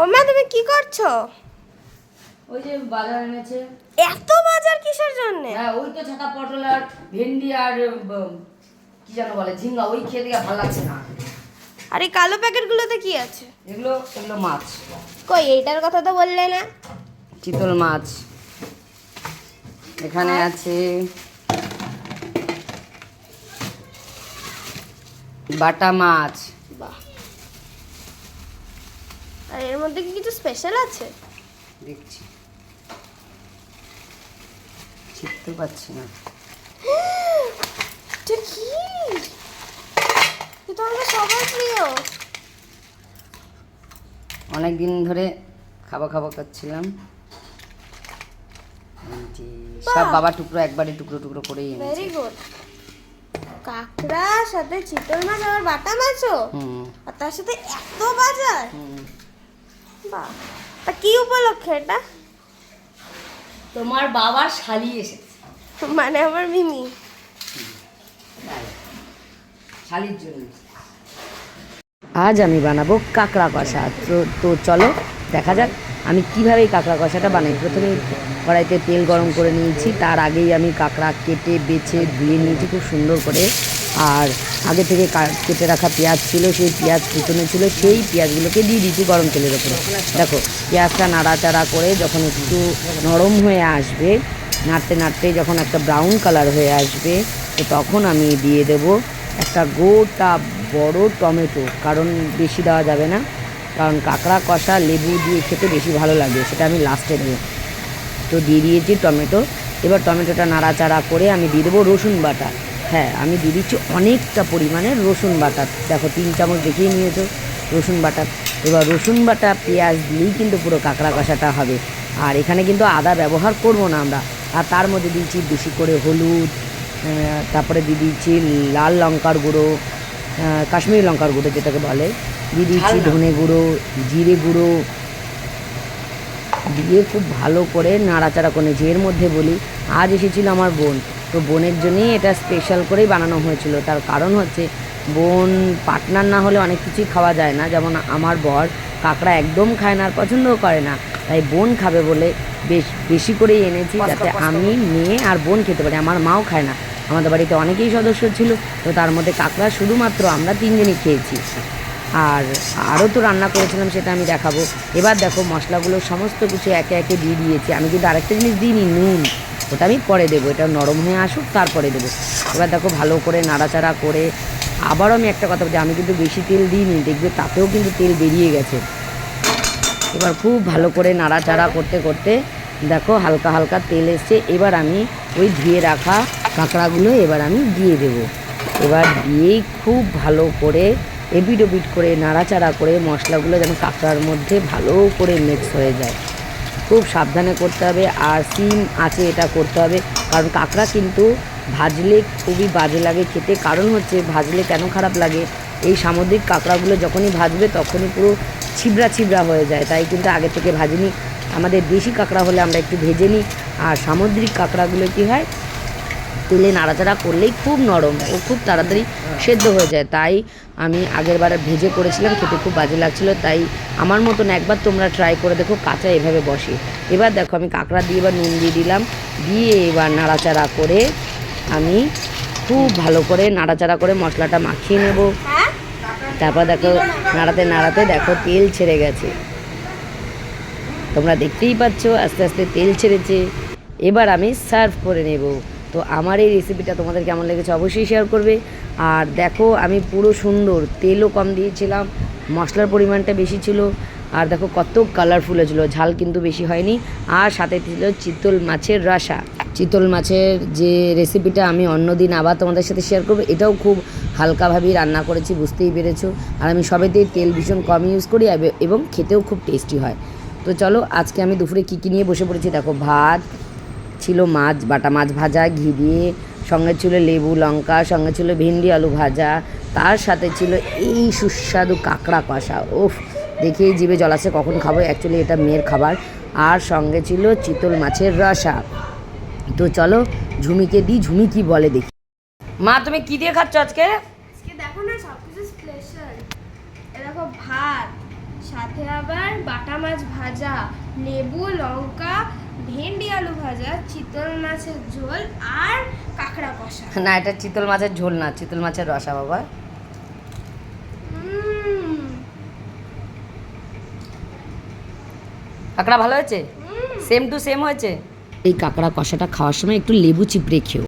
ও মা তুমি কি করছ? ওই যে বাজার এনেছে। এত বাজার কিসের জন্য? হ্যাঁ ওই তো ছাতা পটল আর ভেন্ডি আর কি যেন বলে ঝিঙ্গা ওই খেয়ে দিয়ে ভালো লাগছে না। আর এই কালো প্যাকেটগুলোতে কি আছে? এগুলো এগুলো মাছ। কই এইটার কথা তো বললে না। চিতল মাছ। এখানে আছে বাটা মাছ বাহ আর এর মধ্যে কি কিছু স্পেশাল আছে? দেখছি। চিনতে পারছি না। এটা কি? এটা আমাদের সবার প্রিয়। অনেক দিন ধরে খাব খাব করছিলাম সব বাবা টুকরো একবারে টুকরো টুকরো করেই এনেছে। ভেরি গুড কাঁকড়া সাথে চিতল মাছ আবার বাটা মাছও? হুম। আর তার সাথে এত বাজার? হুম। বাহ। তা কি উপলক্ষে এটা? তোমার বাবা শালি এসেছে। মানে আমার মিমি। শালির জন্য। আজ আমি বানাবো কাঁকড়া কষা। তো তো চলো দেখা যাক। আমি কীভাবে এই কাঁকড়া কষাটা বানাই? প্রথমে কড়াইতে তেল গরম করে নিয়েছি, তার আগেই আমি কাঁকড়া কেটে, বেছে, ধুয়ে নিয়েছি খুব সুন্দর করে। আর আগে থেকে কেটে রাখা পেঁয়াজ ছিল, সেই পেঁয়াজ কুচনো ছিল, সেই পেঁয়াজগুলোকে দিয়ে দিয়েছি গরম তেলের ওপরে। দেখো, পেঁয়াজটা নাড়াচাড়া করে যখন একটু নরম হয়ে আসবে, নাড়তে নাড়তে যখন একটা ব্রাউন কালার হয়ে আসবে, তো তখন আমি দিয়ে দেব একটা গোটা বড় টমেটো, কারণ বেশি দেওয়া যাবে না। কারণ কাঁকড়া, কষা, লেবু দিয়ে খেতে বেশি ভালো লাগে, সেটা আমি লাস্টে দেবো। তো দিয়ে দিয়েছি টমেটো। এবার টমেটোটা নাড়াচাড়া করে আমি দিয়ে দেবো রসুন বাটা। হ্যাঁ আমি দিয়ে দিচ্ছি অনেকটা পরিমাণে রসুন বাটা। দেখো, তিন চামচ দেখিয়ে নিয়েছো রসুন বাটা। এবার রসুন বাটা, পেঁয়াজ দিয়েই কিন্তু পুরো কাঁকড়া কষাটা হবে। আর এখানে কিন্তু আদা ব্যবহার করব না আমরা। আর তার মধ্যে দিয়েছি বেশি করে হলুদ তারপরে দিয়ে দিচ্ছি লাল লঙ্কার গুঁড়ো কাশ্মীরি লঙ্কার গুঁড়ো যেটাকে বলে। দিয়ে দিচ্ছি ধনে গুঁড়ো জিরে গুঁড়ো। দিয়ে খুব ভালো করে নাড়াচাড়া করে এর মধ্যে বলি আজ এসেছিল আমার বোন। তো বোনের জন্যই এটা স্পেশাল করেই বানানো হয়েছিল। তার কারণ হচ্ছে বোন পার্টনার না হলে অনেক কিছুই খাওয়া যায় না। যেমন আমার বর কাঁকড়া একদম খায় না আর পছন্দও করে না। তাই বোন খাবে বলে বেশ বেশি করেই এনেছি যাতে আমি মেয়ে আর বোন খেতে পারি। আমার মাও খায় না। আমাদের বাড়িতে অনেকেই সদস্য ছিল। তো তার মধ্যে কাঁকড়া শুধুমাত্র আমরা তিনজনই খেয়েছি। আর আরও তো রান্না করেছিলাম সেটা আমি দেখাবো। এবার দেখো মশলাগুলো সমস্ত কিছু একে একে দিয়ে দিয়েছি। আমি কিন্তু আরেকটা জিনিস দিইনি, নুন। ওটা আমি পরে দেবো, এটা নরম হয়ে আসুক তারপরে দেবো। এবার দেখো ভালো করে নাড়াচাড়া করে আবারও আমি একটা কথা বলছি, আমি কিন্তু বেশি তেল দিইনি, দেখবে তাতেও কিন্তু তেল বেরিয়ে গেছে। এবার খুব ভালো করে নাড়াচাড়া করতে করতে দেখো হালকা হালকা তেল এসছে। এবার আমি ওই ধুয়ে রাখা কাঁকড়াগুলো এবার আমি দিয়ে দেব। এবার দিয়েই খুব ভালো করে এপিট ওপিট করে, নাড়াচাড়া করে মশলাগুলো যেন কাঁকড়ার মধ্যে ভালো করে মিক্স হয়ে যায়। খুব সাবধানে করতে হবে আর সিম আছে এটা করতে হবে। কারণ কাঁকড়া কিন্তু ভাজলে খুবই বাজে লাগে খেতে। কারণ হচ্ছে ভাজলে কেন খারাপ লাগে? এই সামুদ্রিক কাঁকড়াগুলো যখনই ভাজবে তখনই পুরো ছিবড়া ছিবড়া হয়ে যায়। তাই কিন্তু আগে থেকে ভাজিনি। আমাদের দেশি কাঁকড়া হলে আমরা একটু ভেজে নিই। আর সামুদ্রিক কাঁকড়াগুলো কী হয়? তেলে নাড়াচাড়া করলেই খুব নরম, ও খুব তাড়াতাড়ি সেদ্ধ হয়ে যায়। তাই আমি আগের বারে ভেজে করেছিলাম, খেতে খুব বাজে লাগছিল, তাই আমার মতন একবার তোমরা ট্রাই করে দেখো, কাঁচা এভাবে বসে। এবার দেখো, আমি কাঁকড়া দিয়ে এবার নুন দিয়ে দিলাম, দিয়ে এবার নাড়াচাড়া করে আমি খুব ভালো করে নাড়াচাড়া করে মশলাটা মাখিয়ে নেব। তারপর দেখো, নাড়াতে নাড়াতে দেখো, তেল ছেড়ে গেছে। তোমরা দেখতেই পাচ্ছ, আস্তে আস্তে তেল ছেড়েছে। এবার আমি সার্ভ করে নেব। তো আমার এই রেসিপিটা তোমাদের কেমন লেগেছে অবশ্যই শেয়ার করবে। আর দেখো, আমি পুরো সুন্দর তেলও কম দিয়েছিলাম, মশলার পরিমাণটা বেশি ছিল, আর দেখো কত কালারফুল হয়েছিল, ঝাল কিন্তু বেশি হয়নি। আর সাথে ছিল চিতল মাছের রাসা। চিতল মাছের যে রেসিপিটা আমি অন্যদিন আবার তোমাদের সাথে শেয়ার করব, এটাও খুব হালকাভাবেই রান্না করেছি, বুঝতেই পেরেছ। আর আমি সবেতেই তেল ভীষণ কম ইউজ করি, এবং খেতেও খুব টেস্টি হয়। তো চলো, আজকে আমি দুপুরে কী কী নিয়ে বসে পড়েছি, দেখো ভাত ছিল মাছ, বাটা মাছ ভাজা, ঘি দিয়ে, সঙ্গে ছিল লেবু লঙ্কা, সঙ্গে ছিল ভেন্ডি আলু ভাজা, তার সাথে ছিল এই সুস্বাদু কাঁকড়া কষা। ওফ দেখেই জিভে জল আসে কখন খাব? অ্যাকচুয়ালি এটা মেয়ের খাবার। আর সঙ্গে ছিল চিতল মাছের রসা। তো চলো, ঝুমিকে দিই, ঝুমি কি বলে দেখি। মা, তুমি কি দিয়ে খাচ্ছ আজকে? দেখো না সব কিছু স্পেশাল দেখো ভাত। সাথে আবার বাটা মাছ ভাজা লেবু লঙ্কা ভেন্ডি আলু ভাজা চিতল মাছের ঝোল আর কাঁকড়া কষা। না এটা চিতল মাছের ঝোল না চিতল মাছের রসা বাবা। কাঁকড়া ভালো হয়েছে। সেম টু সেম হয়েছে? এই কাঁকড়া কষাটা খাওয়ার সময় একটু লেবু চিপড়ে খেও।